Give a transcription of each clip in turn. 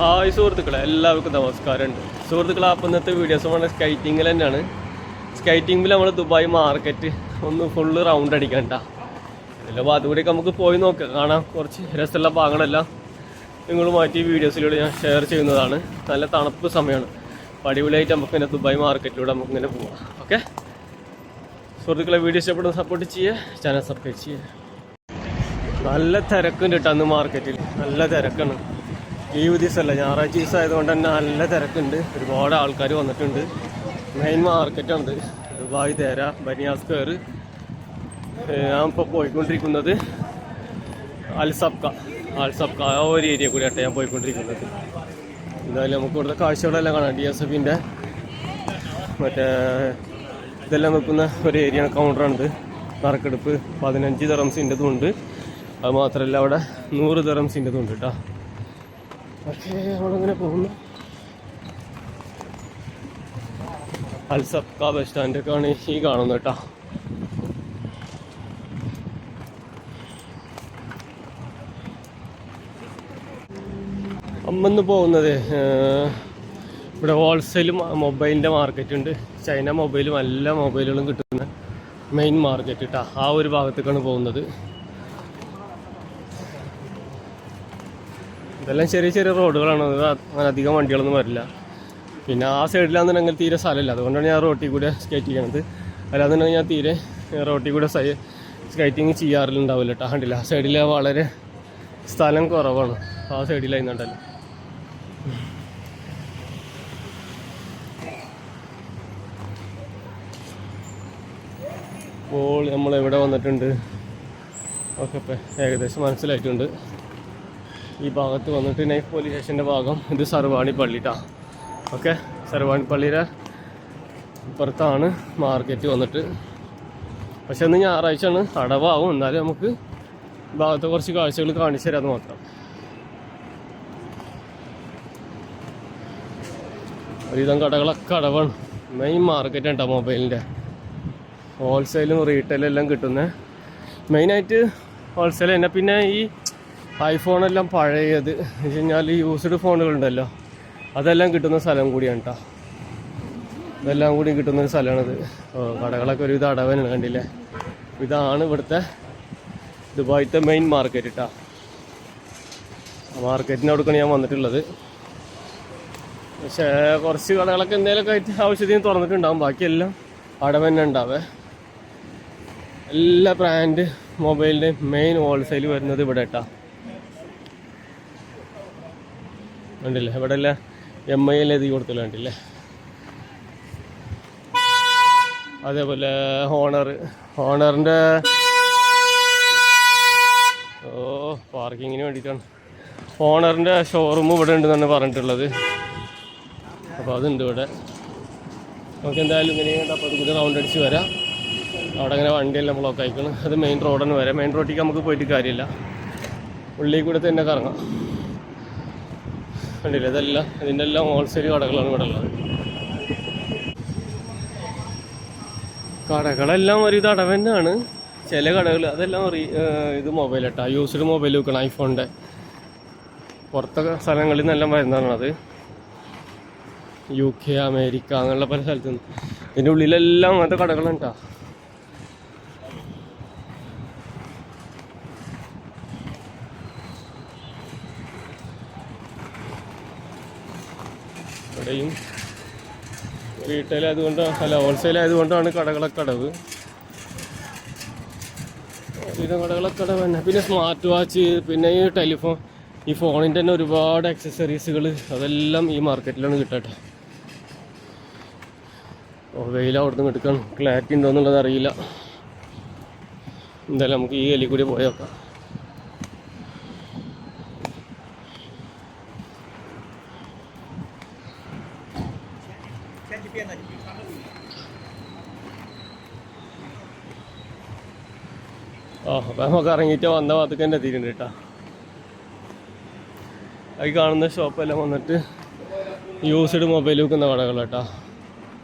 Hi സുഹൃത്തുക്കളെ എല്ലാവർക്കും നമസ്കാരമുണ്ട്. സുഹൃത്തുക്കളെ അപ്പം ഇന്നത്തെ വീഡിയോസ് നമ്മുടെ സ്കൈറ്റിങ്ങിൽ തന്നെയാണ്. സ്കൈറ്റിങ്ങിൽ നമ്മൾ ദുബായ് മാർക്കറ്റ് ഒന്ന് ഫുള്ള് റൗണ്ട് അടിക്കണ്ട അപ്പോൾ അതുകൂടിയൊക്കെ നമുക്ക് പോയി നോക്കാം. കാണാം. കുറച്ച് രസമുള്ള ഭാഗങ്ങളെല്ലാം. നിങ്ങളുമായിട്ട് ഈ വീഡിയോസിലൂടെ ഞാൻ ഷെയർ ചെയ്യുന്നതാണ്. നല്ല തണുപ്പ് സമയമാണ്. അടിപൊളിയായിട്ട് നമുക്ക് ഇങ്ങനെ ദുബായ് മാർക്കറ്റിലൂടെ നമുക്ക് ഇങ്ങനെ പോവാം. ഓക്കെ സുഹൃത്തുക്കളെ വീഡിയോ ഇഷ്ടപ്പെടുന്ന സപ്പോർട്ട് ചെയ്യുക. ചാനൽ സബ്സ്ക്രൈബ് ചെയ്യുക. നല്ല തിരക്കുണ്ട് കേട്ടോ അന്ന് മാർക്കറ്റിൽ നല്ല തിരക്കാണ്. ലീവ് ദിവസമല്ല ഞായറാഴ്ച ദിവസം ആയതുകൊണ്ട് തന്നെ നല്ല തിരക്കുണ്ട്. ഒരുപാട് ആൾക്കാർ വന്നിട്ടുണ്ട്. മെയിൻ മാർക്കറ്റുണ്ട് ദുബായ് തേര ബനിയാസ് കയർ ഞാൻ ഇപ്പോൾ പോയിക്കൊണ്ടിരിക്കുന്നത് അൽസബ്ക. അൽസബ്ക ആ ഒരു ഏരിയ കൂടിയാട്ടെ ഞാൻ പോയിക്കൊണ്ടിരിക്കുന്നത്. എന്തായാലും നമുക്ക് ഇവിടുത്തെ കാഴ്ചകളെല്ലാം കാണാം. ഡി എസ് എഫിന്റെ മറ്റേ ഇതെല്ലാം വെക്കുന്ന ഒരു ഏരിയ കൗണ്ടറാണിത് നറുക്കെടുപ്പ് പതിനഞ്ച് തെറംസിന്റെതും ഉണ്ട് അത് മാത്രമല്ല അവിടെ നൂറ് തെറംസിന്റെതും ഉണ്ട് കേട്ടോ ഓക്കെ നമ്മളിങ്ങനെ പോകുന്നു. അൽസബ്ക ബസ് സ്റ്റാൻഡൊക്കെയാണ് ഈ കാണുന്നത് കേട്ടോ. അമ്മന്ന് പോകുന്നത് ഇവിടെ ഹോൾസെയിലും മൊബൈലിന്റെ മാർക്കറ്റ് ഉണ്ട്. ചൈന മൊബൈലും എല്ലാ മൊബൈലുകളും കിട്ടുന്ന മെയിൻ മാർക്കറ്റ് കേട്ടോ ആ ഒരു ഭാഗത്തേക്കാണ് പോകുന്നത്. ഇതെല്ലാം ചെറിയ ചെറിയ റോഡുകളാണ്. അങ്ങനെ അധികം വണ്ടികളൊന്നും വരില്ല. പിന്നെ ആ സൈഡിലാണെന്നുണ്ടെങ്കിൽ തീരെ സ്ഥലമില്ല. അതുകൊണ്ടാണ് ഞാൻ റോട്ടിൽ കൂടെ സ്കേറ്റ് ചെയ്യണത് അല്ലാന്നുണ്ടെങ്കിൽ ഞാൻ തീരെ റോട്ടിൽ കൂടെ സൈ സ്കേറ്റിങ് ചെയ്യാറിലുണ്ടാവില്ല കേട്ടോ കണ്ടില്ല? ആ സൈഡിൽ വളരെ സ്ഥലം കുറവാണ്. ആ സൈഡിലായിരുന്നുണ്ടല്ലോ ഇപ്പോൾ നമ്മൾ എവിടെ വന്നിട്ടുണ്ട്? ഓക്കെ ഇപ്പം ഏകദേശം മനസ്സിലായിട്ടുണ്ട്. ഈ ഭാഗത്ത് വന്നിട്ട് നൈഫ് പോലീസ് സ്റ്റേഷന്റെ ഭാഗം. ഇത് സർവാണി പള്ളിട്ടാ ഓക്കെ? സർവാണി പള്ളിയുടെ ഇപ്പുറത്താണ് മാർക്കറ്റ് വന്നിട്ട്. പക്ഷെ ഇന്ന് ഞായറാഴ്ചയാണ്. അടവാകും എന്നാലും നമുക്ക് ഭാഗത്തെ കുറച്ച് കാഴ്ചകൾ കാണിച്ചു തരാമെന്ന് മാത്രം. ഒരുവിധം കടകളൊക്കെ അടവാണ്. മെയിൻ മാർക്കറ്റ് ഉണ്ടോ മൊബൈലിന്റെ ഹോൾസെയിലും റീറ്റെയിലും എല്ലാം കിട്ടുന്നത് മെയിനായിട്ട് ഹോൾസെയിൽ തന്നെ. പിന്നെ ഈ ഐഫോണെല്ലാം പഴയത്. എന്ന് വെച്ച് കഴിഞ്ഞാൽ യൂസ്ഡ് ഫോണുകളുണ്ടല്ലോ അതെല്ലാം കിട്ടുന്ന സ്ഥലം കൂടിയാണ് കേട്ടോ ഇതെല്ലാം കൂടി കിട്ടുന്ന ഒരു സ്ഥലമാണിത്. കടകളൊക്കെ ഒരുവിധ അടവനാണ് കണ്ടില്ലേ? ഇതാണ് ഇവിടുത്തെ ദുബായിത്തെ മെയിൻ മാർക്കറ്റ് കേട്ടോ മാർക്കറ്റിന്റെ അവിടേക്കാണ് ഞാൻ വന്നിട്ടുള്ളത്. പക്ഷേ കുറച്ച് കടകളൊക്കെ എന്തെങ്കിലുമൊക്കെ ആയിട്ട് ആവശ്യത്തിന് തുറന്നിട്ടുണ്ടാവും. ബാക്കിയെല്ലാം അടവ് തന്നെ ഉണ്ടാവേ. എല്ലാ ബ്രാൻഡ് മൊബൈലിന്റെ മെയിൻ ഹോൾസെയിൽ വരുന്നത് ഇവിടെ കേട്ടോ കണ്ടില്ലേ ഇവിടെ എല്ലാം എം ഐ എല്ലാം എഴുതി കണ്ടില്ലേ? അതേപോലെ ഹോണർ ഹോണറിന്റെ ഓ പാർക്കിങ്ങിന് വേണ്ടിയിട്ടാണ്. ഹോണറിന്റെ ഷോറൂം ഇവിടെ ഉണ്ടെന്നാണ് പറഞ്ഞിട്ടുള്ളത്. അപ്പോൾ അതുണ്ട് ഇവിടെ. നമുക്ക് എന്തായാലും ഇങ്ങനെ അപ്പോൾ അത് റൗണ്ട് അടിച്ച് വരാം. അവിടെ അങ്ങനെ വണ്ടിയെല്ലാം ബ്ലോക്ക് ആയിക്കണം. അത് മെയിൻ റോഡിന് വരാം. മെയിൻ റോഡിലേക്ക് നമുക്ക് പോയിട്ട് കാര്യമില്ല. ഉള്ളിൽ കൂടെ തന്നെ കറങ്ങാം. കണ്ടില്ലേ? ഇതെല്ലാം ഇതിന്റെ എല്ലാം ഹോൾസെയിൽ കടകളാണ് ഇവിടെ ഉള്ളത്. കടകളെല്ലാം ഒരു തന്നെയാണ് ചില കടകൾ അതെല്ലാം ഇത് മൊബൈൽ കേട്ടോ യൂസ്ഡ് മൊബൈൽ വെക്കണം ഐഫോണിന്റെ പുറത്തൊക്കെ സ്ഥലങ്ങളിൽ നിന്നെല്ലാം വരുന്നതാണ് അത്. യു കെ അമേരിക്ക അങ്ങനെയുള്ള പല സ്ഥലത്തു നിന്ന് ഇതിന്റെ ഉള്ളിലെല്ലാം അങ്ങനത്തെ കടകളുണ്ട് ഇവിടെയും റീറ്റെയിൽ ആയതുകൊണ്ട് അല്ല ഹോൾസെയിൽ ആയതുകൊണ്ടാണ് കടകളൊക്കെ അടവ്. ഒരുവിധം കടകളൊക്കെ അടവ് തന്നെ. പിന്നെ സ്മാർട്ട് വാച്ച് പിന്നെ ഈ ടെലിഫോൺ ഈ ഫോണിന്റെ തന്നെ ഒരുപാട് അക്സസറീസുകൾ അതെല്ലാം ഈ മാർക്കറ്റിലാണ് കിട്ടട്ടെ ഓ വെയിൽ അവിടുന്ന് എടുക്കണം ക്ലാരിറ്റി ഉണ്ടോ എന്നുള്ളത് അറിയില്ല. എന്തായാലും നമുക്ക് ഈ എലി കൂടി പോയി നമുക്ക് ഇറങ്ങിയിട്ട് വന്ന ഭാഗത്തേക്ക് തന്നെ എത്തിയിട്ടുണ്ട് കേട്ടോ. അത് കാണുന്ന ഷോപ്പെല്ലാം വന്നിട്ട് യൂസ്ഡ് മൊബൈൽ വിൽക്കുന്ന കടകൾ കേട്ടോ.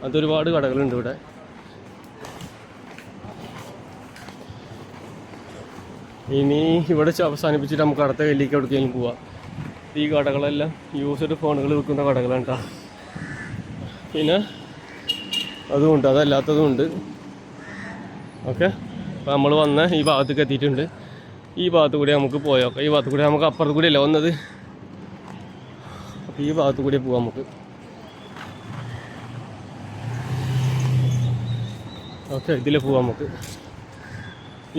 അതൊരുപാട് കടകളുണ്ട് ഇവിടെ. ഇനി ഇവിടെ അവസാനിപ്പിച്ചിട്ട് നമുക്ക് അടുത്ത കല്ലിലേക്ക് എവിടേക്കെങ്കിലും പോവാം. ഈ കടകളെല്ലാം യൂസ്ഡ് ഫോണുകൾ വിൽക്കുന്ന കടകളാണ് കേട്ടോ. പിന്നെ അതുമുണ്ട് അതല്ലാത്തതും ഉണ്ട് ഓക്കെ. അപ്പോൾ നമ്മൾ വന്ന ഈ ഭാഗത്തേക്ക് എത്തിയിട്ടുണ്ട്. ഈ ഭാഗത്ത് കൂടി നമുക്ക് പോയോക്കാം ഈ ഭാഗത്ത് കൂടി നമുക്ക് അപ്പുറത്ത് കൂടി അല്ല വന്നത്? അപ്പോൾ ഈ ഭാഗത്ത് കൂടി പോവാം നമുക്ക്. ഓക്കെ ഇതിൽ പോവാം നമുക്ക്.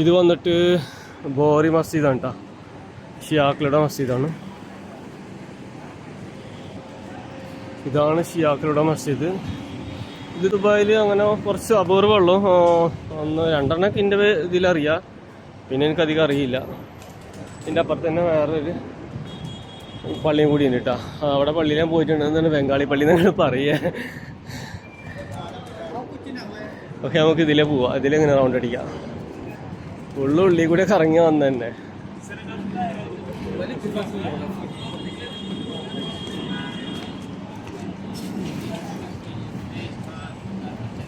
ഇത് വന്നിട്ട് ബോറി മസ്ജിദാണ് കേട്ടോ ഷിയാക്കളുടെ മസ്ജിദാണ്. ഇതാണ് ഷിയാക്കളുടെ മസ്ജിദ്. ഇത് ദുബായിൽ അങ്ങനെ കുറച്ച് അപൂർവമുള്ളൂ ഒന്ന് രണ്ടെണ്ണമൊക്കെ എന്റെ ഇതിലറിയാം. പിന്നെ എനിക്കധികം അറിയില്ല. ഇതിന്റെ അപ്പുറത്ത് തന്നെ വേറൊരു പള്ളിയും കൂടി ഉണ്ട് കേട്ടോ അവിടെ പള്ളിയിൽ ഞാൻ പോയിട്ടുണ്ടെന്ന് എന്നാണ് ബംഗാളി പള്ളി എന്നാണ് പറയുക. ഓക്കെ നമുക്ക് ഇതിലേ പോവാം. ഇതിലെങ്ങനെ റൗണ്ട് അടിക്കാം? ഉള്ളു ഉള്ളി കൂടെ കറങ്ങി വന്ന തന്നെ.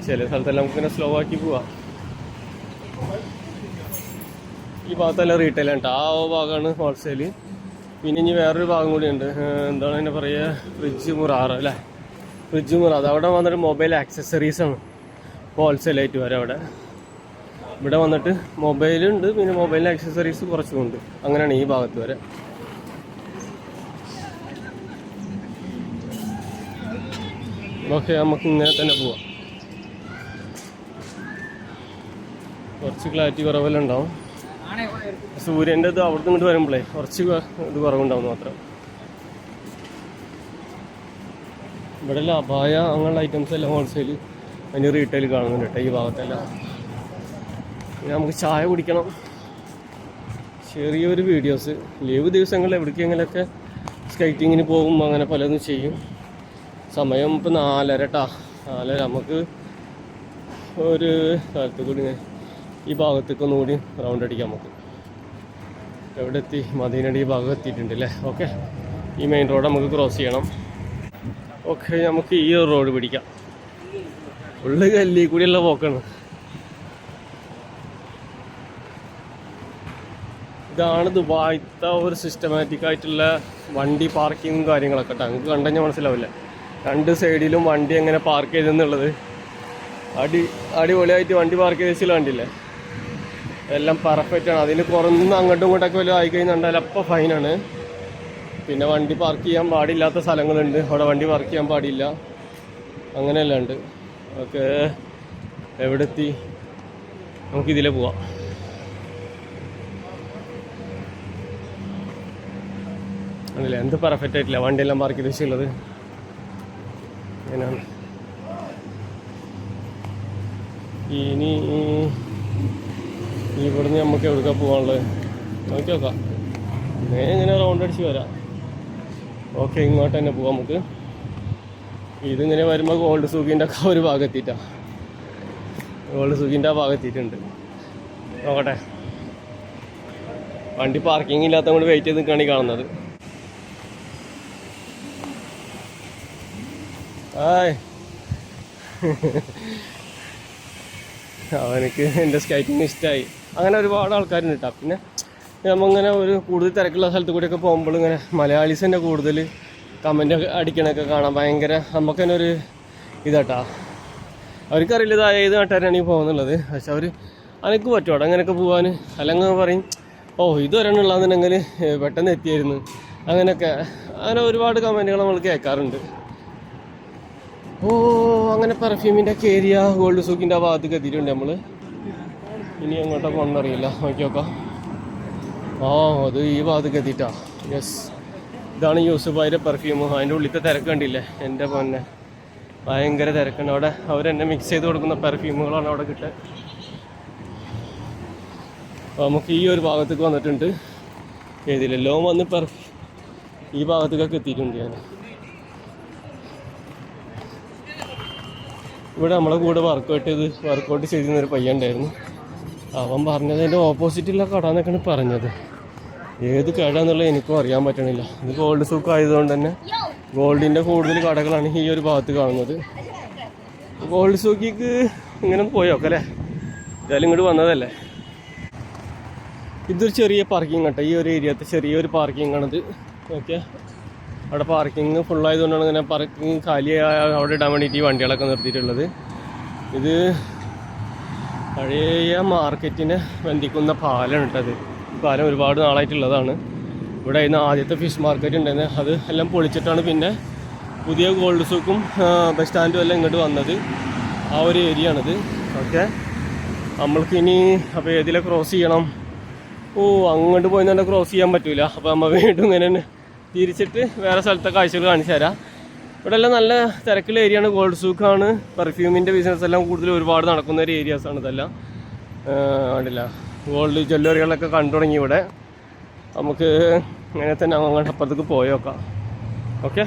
ചില സ്ഥലത്തെല്ലാം നമുക്ക് ഇങ്ങനെ സ്ലോ ആക്കി പോവാം. ഈ ഭാഗത്തെല്ലാം റീറ്റെയിൽ ആണ്. ആ ഭാഗമാണ് ഹോൾസെയിൽ പിന്നെ ഇനി വേറൊരു ഭാഗം കൂടിയുണ്ട്. എന്താണ് അതിനെ പറയുക ഫ്രിഡ്ജ് മുറാറ് അല്ലേ ഫ്രിഡ്ജ് മുറാറ് അവിടെ വന്നിട്ട് മൊബൈൽ ആക്സസറീസ് ആണ്. ഹോൾസെയിലായിട്ട് വരാം അവിടെ. ഇവിടെ വന്നിട്ട് മൊബൈലുണ്ട് പിന്നെ മൊബൈൽ ആക്സസറീസ് കുറച്ചുമുണ്ട് അങ്ങനെയാണ് ഈ ഭാഗത്ത് വരെ. ഓക്കെ നമുക്ക് ഇങ്ങനെ തന്നെ പോവാം. കുറച്ച് ക്ലാരിറ്റി കുറവെല്ലാം ഉണ്ടാവും. സൂര്യന്റെ ഇത് അവിടുന്ന് ഇങ്ങോട്ട് വരുമ്പോഴേ കുറച്ച് ഇത് കുറവുണ്ടാവും മാത്രം. ഇവിടെ അപായ അങ്ങനെയുള്ള ഐറ്റംസ് എല്ലാം ഹോൾസെയിൽ അതിന് റീറ്റെയിൽ കാണുന്നുണ്ട് കേട്ടോ ഈ ഭാഗത്തെല്ലാം. നമുക്ക് ചായ കുടിക്കണം. ചെറിയൊരു വീഡിയോസ് ലീവ് ദിവസങ്ങളിൽ എവിടേക്കെങ്കിലൊക്കെ സ്കൈറ്റിങ്ങിന് പോകും അങ്ങനെ പലതും ചെയ്യും. സമയം ഇപ്പം നാലര ട്ടാ. നാലര. നമുക്ക് ഒരു സ്ഥലത്ത് കൂടി ഇങ്ങനെ ഈ ഭാഗത്തേക്ക് ഒന്നുകൂടി റൗണ്ട് അടിക്കാം നമുക്ക്. എവിടെ എത്തി മദീനടി ഭാഗം എത്തിയിട്ടുണ്ട് അല്ലേ? ഓക്കെ ഈ മെയിൻ റോഡ് നമുക്ക് ക്രോസ് ചെയ്യണം. ഓക്കെ നമുക്ക് ഈ റോഡ് പിടിക്കാം. ഉള്ളു കല്ലി കൂടിയുള്ള പോക്കാണ് ഇതാണ് ദുബായത്തെ ഒരു സിസ്റ്റമാറ്റിക് ആയിട്ടുള്ള വണ്ടി പാർക്കിങ്ങും കാര്യങ്ങളൊക്കെ കേട്ടോ നിങ്ങൾക്ക് മനസ്സിലാവില്ല? രണ്ട് സൈഡിലും വണ്ടി എങ്ങനെ പാർക്ക് ചെയ്തെന്നുള്ളത്. അടി അടിപൊളിയായിട്ട് വണ്ടി പാർക്ക് ചെയ്ത് വണ്ടിയില്ലേ? എല്ലാം പെർഫെക്റ്റ് ആണ്. അതിന് കുറന്ന് അങ്ങോട്ടും ഇങ്ങോട്ടൊക്കെ വല്ലതും ആയി കഴിഞ്ഞാൽ അപ്പോൾ ഫൈനാണ് പിന്നെ വണ്ടി പാർക്ക് ചെയ്യാൻ പാടില്ലാത്ത സ്ഥലങ്ങളുണ്ട്. അവിടെ വണ്ടി പാർക്ക് ചെയ്യാൻ പാടില്ല. അങ്ങനെയെല്ലാം ഉണ്ട്. ഓക്കെ. എവിടെ എത്തി നമുക്കിതിലെ പോവാം. അതല്ലേ എന്ത് പെർഫെക്റ്റ് ആയിട്ടില്ല. വണ്ടിയെല്ലാം പാർക്ക് ചെയ്ത് വെച്ചുള്ളത് അങ്ങനെയാണ് ഇനി ഇവിടുന്ന് നമുക്ക് എവിടേക്കാ പോകാനുള്ളത് നോക്കി നോക്കാം. നേ ഇങ്ങനെ റൗണ്ട് അടിച്ച് വരാം. ഓക്കെ ഇങ്ങോട്ട് തന്നെ പോവാം നമുക്ക്. ഇതിങ്ങനെ വരുമ്പോൾ ഗോൾഡ് സൂക്കിന്റെ ഒക്കെ ഒരു ഭാഗം എത്തിയിട്ടാ ഗോൾഡ് സൂക്കിന്റെ ആ ഭാഗം എത്തിയിട്ടുണ്ട് നോക്കട്ടെ. വണ്ടി പാർക്കിംഗ് ഇല്ലാത്ത കൊണ്ട് വെയിറ്റ് ചെയ്ത് നിൽക്കുകയാണ് കാണുന്നത്. ആയ്. അവനക്ക് എന്റെ സ്കൈറ്റിങ് ഇഷ്ടമായി അങ്ങനെ ഒരുപാട് ആൾക്കാരുണ്ട് കേട്ടോ പിന്നെ നമ്മങ്ങനെ ഒരു കൂടുതൽ തിരക്കുള്ള സ്ഥലത്ത് കൂടിയൊക്കെ പോകുമ്പോൾ ഇങ്ങനെ മലയാളീസ് തന്നെ കൂടുതൽ കമന്റ് അടിക്കണൊക്കെ കാണാം ഭയങ്കര നമുക്ക് തന്നെ ഒരു ഇതാട്ടാ. അവർക്കറിയില്ല ഇത് ഏത് നാട്ടുകാരാണ് ഈ പോകുന്നുള്ളത്. പക്ഷെ അവർ അനക്ക് പറ്റുമോ അങ്ങനെയൊക്കെ പോകാൻ അല്ലെങ്കിൽ പറയും ഓ ഇത് ഉള്ളതെന്നുണ്ടെങ്കിൽ പെട്ടെന്ന് എത്തിയായിരുന്നു. അങ്ങനെയൊക്കെ. അങ്ങനെ ഒരുപാട് കമന്റുകൾ നമ്മൾ കേൾക്കാറുണ്ട്. ഓ അങ്ങനെ പെർഫ്യൂമിന്റെ ഏരിയ ഗോൾഡ് സൂക്കിന്റെ ആ ഭാഗത്തേക്ക് എത്തിയിട്ടുണ്ട് നമ്മൾ ഇനി എങ്ങോട്ടാ പോകണമെന്നറിയില്ല നോക്കി നോക്കാം ആ അത് ഈ ഭാഗത്തേക്ക് എത്തിയിട്ടാ. യെസ് ഇതാണ് യൂസുഫായിന്റെ പെർഫ്യൂം അതിന്റെ ഉള്ളിലത്തെ തിരക്ക് കണ്ടില്ലേ? എന്റെ പൊന്നെ. ഭയങ്കര തിരക്കുണ്ട് അവിടെ അവരെന്നെ മിക്സ് ചെയ്ത് കൊടുക്കുന്ന പെർഫ്യൂമുകളാണ് അവിടെ കിട്ടുക. അപ്പോൾ നമുക്ക് ഈ ഒരു ഭാഗത്തേക്ക് വന്നിട്ടുണ്ട്. ഏതിലെല്ലോ വന്ന് പെർഫ് ഈ ഭാഗത്തേക്കൊക്കെ എത്തിയിട്ടുണ്ട് ഞാൻ. ഇവിടെ നമ്മളെ കൂടെ വർക്കൗട്ട് ചെയ്ത് വർക്കൗട്ട് ചെയ്തിരുന്നൊരു പയ്യൻ ഉണ്ടായിരുന്നു. അവൻ പറഞ്ഞതിന്റെ ഓപ്പോസിറ്റുള്ള കട എന്നൊക്കെയാണ് പറഞ്ഞത്. ഏത് കട എന്നുള്ളത് എനിക്കും അറിയാൻ പറ്റണില്ല. ഇത് ഗോൾഡ് സൂക്ക് ആയതുകൊണ്ട് തന്നെ ഗോൾഡിന്റെ കൂടുതൽ കടകളാണ് ഈ ഒരു ഭാഗത്ത് കാണുന്നത്. ഗോൾഡ് സൂക്കിക്ക് ഇങ്ങനെ പോയോക്കെ അല്ലേ എന്തായാലും ഇങ്ങോട്ട് വന്നതല്ലേ? ഇതൊരു ചെറിയ പാർക്കിംഗ് കേട്ടോ ഈ ഒരു ഏരിയത്തെ ചെറിയൊരു പാർക്കിംഗ് ആണിത്. ഓക്കെ. അവിടെ പാർക്കിംഗ് ഫുള്ളായതുകൊണ്ടാണ് ഇങ്ങനെ പാർക്കിംഗ് കാലിയായ അവിടെ ഇടാൻ വേണ്ടിയിട്ട് ഈ വണ്ടികളൊക്കെ നിർത്തിയിട്ടുള്ളത്. ഇത് പഴയ മാർക്കറ്റിനെ ബന്ധിക്കുന്ന പാലം ഉണ്ടത് ഈ പാലം ഒരുപാട് നാളായിട്ടുള്ളതാണ്. ഇവിടെ ഇന്ന് ആദ്യത്തെ ഫിഷ് മാർക്കറ്റ് ഉണ്ടായിരുന്നത് അത് എല്ലാം പൊളിച്ചിട്ടാണ് പിന്നെ പുതിയ ഗോൾഡ് സൂക്കും ബസ് സ്റ്റാൻഡും എല്ലാം ഇങ്ങോട്ട് വന്നത്. ആ ഒരു ഏരിയ ആണിത്. ഓക്കെ. നമ്മൾക്ക് ഇനി അപ്പോൾ ഏതിലെ ക്രോസ് ചെയ്യണം? ഓ അങ്ങോട്ട് പോയി തന്നെ ക്രോസ് ചെയ്യാൻ പറ്റില്ല അപ്പോൾ നമ്മൾ വീണ്ടും ഇങ്ങനെ തിരിച്ചിട്ട് വേറെ സ്ഥലത്തെ കാഴ്ചകൾ കാണിച്ചു തരാം. ഇവിടെ എല്ലാം നല്ല തിരക്കുള്ള ഏരിയയാണ് ഗോൾഡ് സൂക്കാണ് പെർഫ്യൂമിന്റെ ബിസിനസ് എല്ലാം കൂടുതൽ ഒരുപാട് നടക്കുന്ന ഒരു ഏരിയാസാണ് ഇതെല്ലാം. ഉണ്ടല്ല ഗോൾഡ് ജ്വല്ലറികളൊക്കെ കണ്ടു തുടങ്ങി ഇവിടെ. നമുക്ക് ഇങ്ങനെ തന്നെ അങ്ങോട്ട് അപ്പുറത്തേക്ക് പോയേക്കാം ഓക്കെ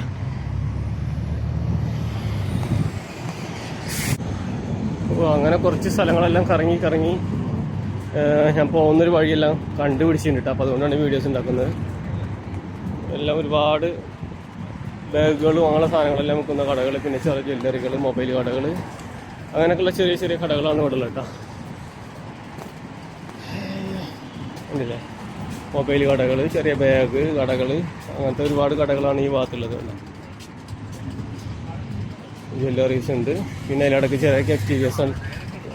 അപ്പോൾ അങ്ങനെ കുറച്ച് സ്ഥലങ്ങളെല്ലാം കറങ്ങി കറങ്ങി ഞാൻ പോകുന്നൊരു വഴിയെല്ലാം കണ്ടുപിടിച്ചിട്ടുണ്ട് അപ്പോൾ അതുകൊണ്ടാണ് വീഡിയോസ് ഉണ്ടാക്കുന്നത്. എല്ലാം ഒരുപാട് ബാഗുകളും അങ്ങനെയുള്ള സാധനങ്ങളെല്ലാം വിൽക്കുന്ന കടകൾ പിന്നെ ചെറിയ ജ്വല്ലറികൾ മൊബൈൽ കടകൾ അങ്ങനെയൊക്കെയുള്ള ചെറിയ ചെറിയ കടകളാണ് ഇവിടെ ഉള്ളത് കേട്ടോ. ഉണ്ടല്ലേ? മൊബൈൽ കടകൾ ചെറിയ ബാഗ് കടകൾ അങ്ങനത്തെ ഒരുപാട് കടകളാണ് ഈ ഭാഗത്തുള്ളത്. ജ്വല്ലറീസ് ഉണ്ട്. പിന്നെ അതിലിടയ്ക്ക് ചെറിയ കെഫ്റ്റീരിയസ്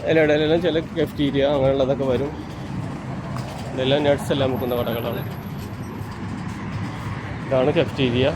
അതിലിടയിലെല്ലാം ചില കെഫ്റ്റീരിയ അങ്ങനെയുള്ളതൊക്കെ വരും. ഇതെല്ലാം നട്ട്സ് എല്ലാം വിൽക്കുന്ന കടകളാണ്. ഇതാണ് കെഫ്റ്റീരിയ